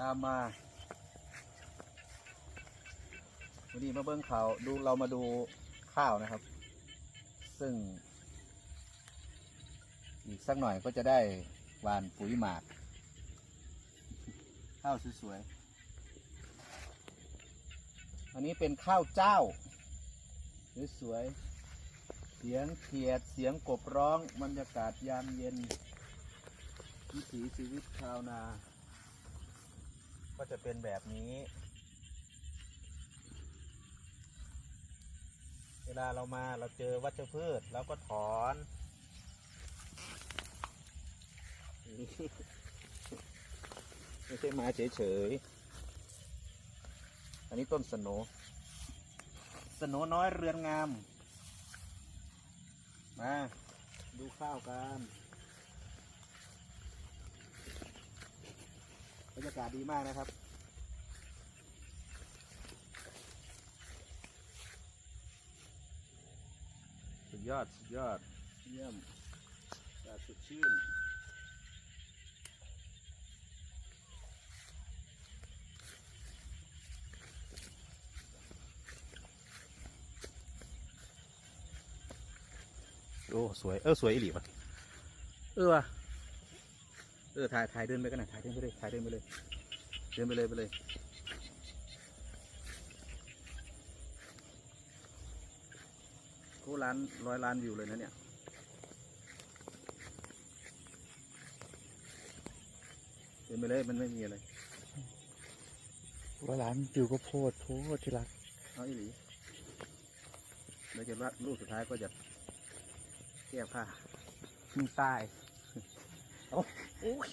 ตามมาวันนี้มาเบิ้งข่าวดูเรามาดูข้าวนะครับ ซึ่ง อีกสักหน่อยก็จะได้หวานปุ๋ยหมาก ข้าวสวยๆอันนี้เป็นข้าวเจ้าสวยๆเสียงเขียดเสียงกบร้องบรรยากาศยามเย็นวิถีชีวิตชาวนา จะเป็นแบบนี้ เวลาเรามาเราเจอวัชพืชเราก็ถอน ไม่ใช่มาเฉยๆ อันนี้ต้นสโหนสโหนน้อยเรือนงาม มา ดูข้าวกัน รรยากาศดีมากนะครับ สุดยอด สุดยอด เยี่ยมอากาศสดชื่น โอ้ สวย เออ สวยอีหลีวะเออว่ะ เออถ่ายถ่ายเดินไปกันหน่อยถ่ายเดินไปเลยถ่ายเดินไปเลย เดินไปเลยไปเลยกูล้านร้อยล้านวิวเลยนะเนี่ยเดินไปเลยมันไม่มีอะไรว่าร้านวิวก็โพดโพดที่รักเอาอีหลีแล้วจะว่าลูกสุดท้ายก็จะแก้ผ้ามึงตาย โอ้ย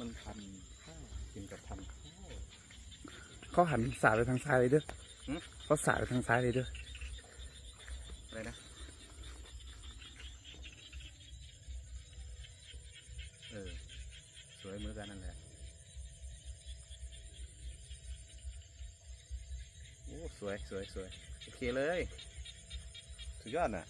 มันพัน เขาหันสายไปทางซ้ายเลยเด้อหึ เขาสายไปทางซ้ายเลยเด้ออะไรนะ เออ สวยเหมือนกันนั่นแหละ โอ้ สวย สวย สวย โอเคเลย สุดยอดน่ะ